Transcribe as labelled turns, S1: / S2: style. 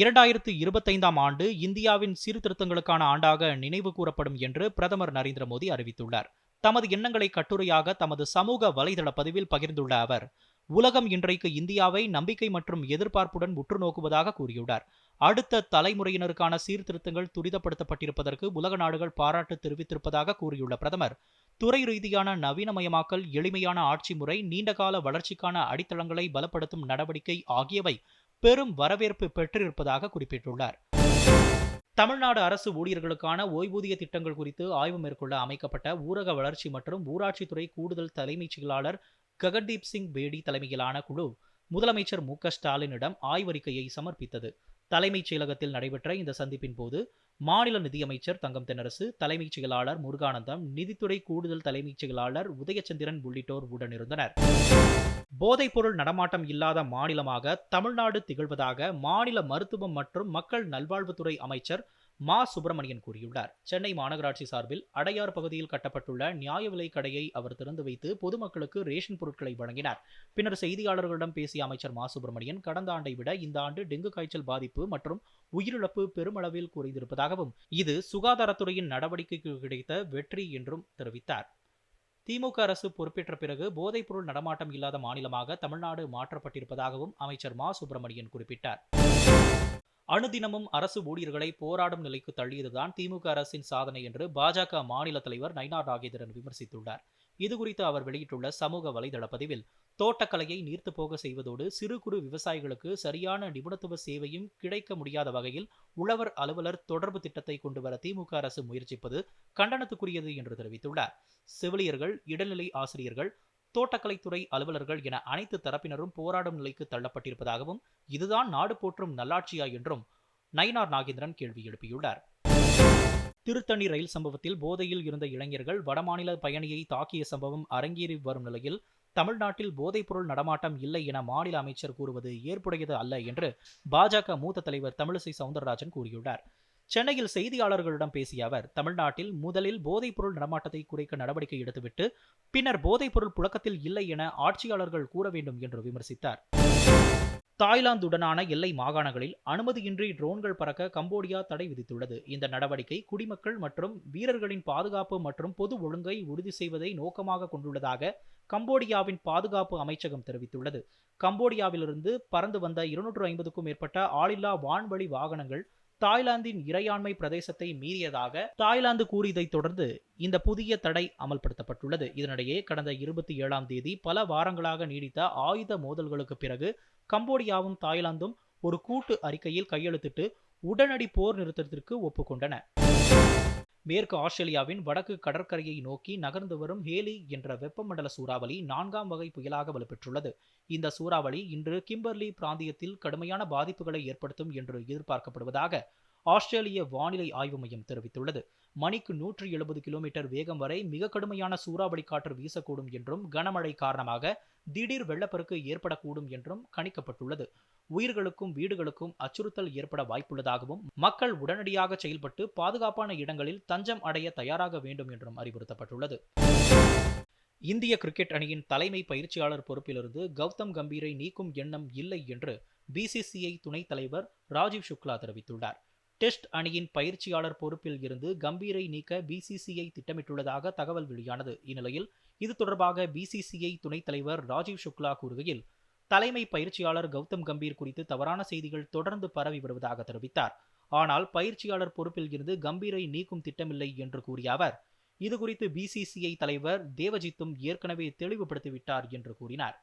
S1: இரண்டாயிரத்து இருபத்தைந்தாம் ஆண்டு இந்தியாவின் சீர்திருத்தங்களுக்கான ஆண்டாக நினைவு கூறப்படும் என்று பிரதமர் நரேந்திர மோடி அறிவித்துள்ளார். தமது எண்ணங்களை கட்டுரையாக தமது சமூக வலைதள பதிவில் பகிர்ந்துள்ள அவர் உலகம் இன்றைக்கு இந்தியாவை நம்பிக்கை மற்றும் எதிர்பார்ப்புடன் உற்று நோக்குவதாக கூறியுள்ளார். அடுத்த தலைமுறையினருக்கான சீர்திருத்தங்கள் துரிதப்படுத்தப்பட்டிருப்பதற்கு உலக நாடுகள் பாராட்டு தெரிவித்திருப்பதாக கூறியுள்ள பிரதமர் துறை ரீதியான நவீனமயமாக்கல் எளிமையான ஆட்சி முறை நீண்டகால வளர்ச்சிக்கான அடித்தளங்களை பலப்படுத்தும் நடவடிக்கை ஆகியவை பெரும் வரவேற்பு பெற்றிருப்பதாக குறிப்பிட்டுள்ளார். தமிழ்நாடு அரசு ஊழியர்களுக்கான ஓய்வூதிய திட்டங்கள் குறித்து ஆய்வு மேற்கொள்ள அமைக்கப்பட்ட ஊரக வளர்ச்சி மற்றும் ஊராட்சித்துறை கூடுதல் தலைமைச் செயலாளர் ககன்தீப் சிங் பேடி தலைமையிலான குழு முதலமைச்சர் மு ஸ்டாலினிடம் ஆய்வறிக்கையை சமர்ப்பித்தது. தலைமைச் செயலகத்தில் நடைபெற்ற இந்த சந்திப்பின் போது மாநில நிதியமைச்சர் தங்கம் தென்னரசு தலைமைச் செயலாளர் முருகானந்தம் நிதித்துறை கூடுதல் தலைமைச் செயலாளர் உதயச்சந்திரன் உள்ளிட்டோர் உடனிருந்தனர். போதைப்பொருள் நடமாட்டம் இல்லாத மாநிலமாக தமிழ்நாடு திகழ்வதாக மாநில மருத்துவம் மற்றும் மக்கள் நல்வாழ்வுத்துறை அமைச்சர் மா. சுப்பிரமணியன் கூறியுள்ளார். சென்னை மாநகராட்சி சார்பில் அடையார் பகுதியில் கட்டப்பட்டுள்ள நியாய விலை கடையை அவர் திறந்து வைத்து பொதுமக்களுக்கு ரேஷன் பொருட்களை வழங்கினார். பின்னர் செய்தியாளர்களிடம் பேசிய அமைச்சர் மா. சுப்பிரமணியன் கடந்த ஆண்டை விட இந்த ஆண்டு டெங்கு காய்ச்சல் பாதிப்பு மற்றும் உயிரிழப்பு பெருமளவில் குறைந்திருப்பதாகவும் இது சுகாதாரத்துறையின் நடவடிக்கைக்கு கிடைத்த வெற்றி என்றும் தெரிவித்தார். திமுக அரசு பொறுப்பேற்ற பிறகு போதைப்பொருள் நடமாட்டம் இல்லாத மாநிலமாக தமிழ்நாடு மாற்றப்பட்டிருப்பதாகவும் அமைச்சர் மா. சுப்பிரமணியன் குறிப்பிட்டார். அணுதினமும் அரசு ஊழியர்களை போராடும் நிலைக்கு தள்ளியதுதான் திமுக அரசின் சாதனை என்று பாஜக மாநில தலைவர் நயினார் நாகேந்திரன் விமர்சித்துள்ளார். இதுகுறித்து அவர் வெளியிட்டுள்ள சமூக வலைதள பதிவில் தோட்டக்கலையை நீர்த்து போக செய்வதோடு சிறு குறு விவசாயிகளுக்கு சரியான நிபுணத்துவ சேவையும் கிடைக்க முடியாத வகையில் உழவர் அலுவலர் தொடர்பு திட்டத்தை கொண்டு வர திமுக அரசு முயற்சிப்பது கண்டனத்துக்குரியது என்று தெரிவித்துள்ளார். செவிலியர்கள் இடைநிலை ஆசிரியர்கள் தோட்டக்கலைத்துறை அலுவலர்கள் என அனைத்து தரப்பினரும் போராடும் நிலைக்கு தள்ளப்பட்டிருப்பதாகவும் இதுதான் நாடு போற்றும் நல்லாட்சியா என்றும் நயினார் நாகேந்திரன் கேள்வி எழுப்பியுள்ளார். திருத்தணி ரயில் சம்பவத்தில் போதையில் இருந்த இளைஞர்கள் வடமாநில பயணியை தாக்கிய சம்பவம் அரங்கேறி வரும் நிலையில் தமிழ்நாட்டில் போதைப்பொருள் நடமாட்டம் இல்லை என மாநில அமைச்சர் கூறுவது ஏற்புடையது அல்ல என்று பாஜக மூத்த தலைவர் தமிழிசை சவுந்தரராஜன் கூறியுள்ளார். சென்னையில் செய்தியாளர்களிடம் பேசிய அவர் தமிழ்நாட்டில் முதலில் போதைப்பொருள் நடமாட்டத்தை குறைக்க நடவடிக்கை எடுத்துவிட்டு பின்னர் போதைப்பொருள் புழக்கத்தில் இல்லை என ஆட்சியாளர்கள் கூற வேண்டும் என்று விமர்சித்தார். தாய்லாந்துடனான எல்லை மாகாணங்களில் அனுமதியின்றி ட்ரோன்கள் பறக்க கம்போடியா தடை விதித்துள்ளது. இந்த நடவடிக்கை குடிமக்கள் மற்றும் வீரர்களின் பாதுகாப்பு மற்றும் பொது ஒழுங்கை உறுதி செய்வதை நோக்கமாக கொண்டுள்ளதாக கம்போடியாவின் பாதுகாப்பு அமைச்சகம் தெரிவித்துள்ளது. கம்போடியாவிலிருந்து பறந்து வந்த இருநூற்று ஐம்பதுக்கும் மேற்பட்ட ஆளில்லா வான்வழி வாகனங்கள் தாய்லாந்தின் இறையாண்மை பிரதேசத்தை மீறியதாக தாய்லாந்து கூறியதைத் தொடர்ந்து இந்த புதிய தடை அமல்படுத்தப்பட்டுள்ளது. இதனிடையே கடந்த இருபத்தி ஏழாம் தேதி பல வாரங்களாக நீடித்த ஆயுத மோதல்களுக்கு பிறகு கம்போடியாவும் தாய்லாந்தும் ஒரு கூட்டு அறிக்கையில் கையெழுத்திட்டு உடனடி போர் நிறுத்தத்திற்கு ஒப்புக்கொண்டன. மேற்கு ஆஸ்திரேலியாவின் வடக்கு கடற்கரையை நோக்கி நகர்ந்து வரும் ஹேலி என்ற வெப்பமண்டல சூறாவளி நான்காம் வகை புயலாக வலுப்பெற்றுள்ளது. இந்த சூறாவளி இன்று கிம்பர்லி பிராந்தியத்தில் கடுமையான பாதிப்புகளை ஏற்படுத்தும் என்று எதிர்பார்க்கப்படுவதாக ஆஸ்திரேலிய வானிலை ஆய்வு மையம் தெரிவித்துள்ளது. மணிக்கு நூற்றி எழுபது கிலோமீட்டர் வேகம் வரை மிக கடுமையான சூறாவளி காற்று வீசக்கூடும் என்றும் கனமழை காரணமாக திடீர் வெள்ளப்பெருக்கு ஏற்படக்கூடும் என்றும் கணிக்கப்பட்டுள்ளது. உயிர்களுக்கும் வீடுகளுக்கும் அச்சுறுத்தல் ஏற்பட வாய்ப்புள்ளதாகவும் மக்கள் உடனடியாக செயல்பட்டு பாதுகாப்பான இடங்களில் தஞ்சம் அடைய தயாராக வேண்டும் என்றும் அறிவுறுத்தப்பட்டுள்ளது. இந்திய கிரிக்கெட் அணியின் தலைமை பயிற்சியாளர் பொறுப்பிலிருந்து கௌதம் கம்பீரை நீக்கும் எண்ணம் இல்லை என்று பிசிசிஐ துணைத் தலைவர் ராஜீவ் சுக்லா தெரிவித்துள்ளார். டெஸ்ட் அணியின் பயிற்சியாளர் பொறுப்பில் இருந்து கம்பீரை நீக்க பிசிசிஐ திட்டமிட்டுள்ளதாக தகவல் வெளியானது. இந்நிலையில் இது தொடர்பாக பிசிசிஐ துணைத் தலைவர் ராஜீவ் சுக்லா கூறுகையில் தலைமை பயிற்சியாளர் கௌதம் கம்பீர் குறித்து தவறான செய்திகள் தொடர்ந்து பரவி வருவதாக தெரிவித்தார். ஆனால் பயிற்சியாளர் பொறுப்பில் இருந்து கம்பீரை நீக்கும் திட்டமில்லை என்று கூறிய அவர் இதுகுறித்து பிசிசிஐ தலைவர் தேவஜித்தும் ஏற்கனவே தெளிவுபடுத்திவிட்டார் என்று கூறினார்.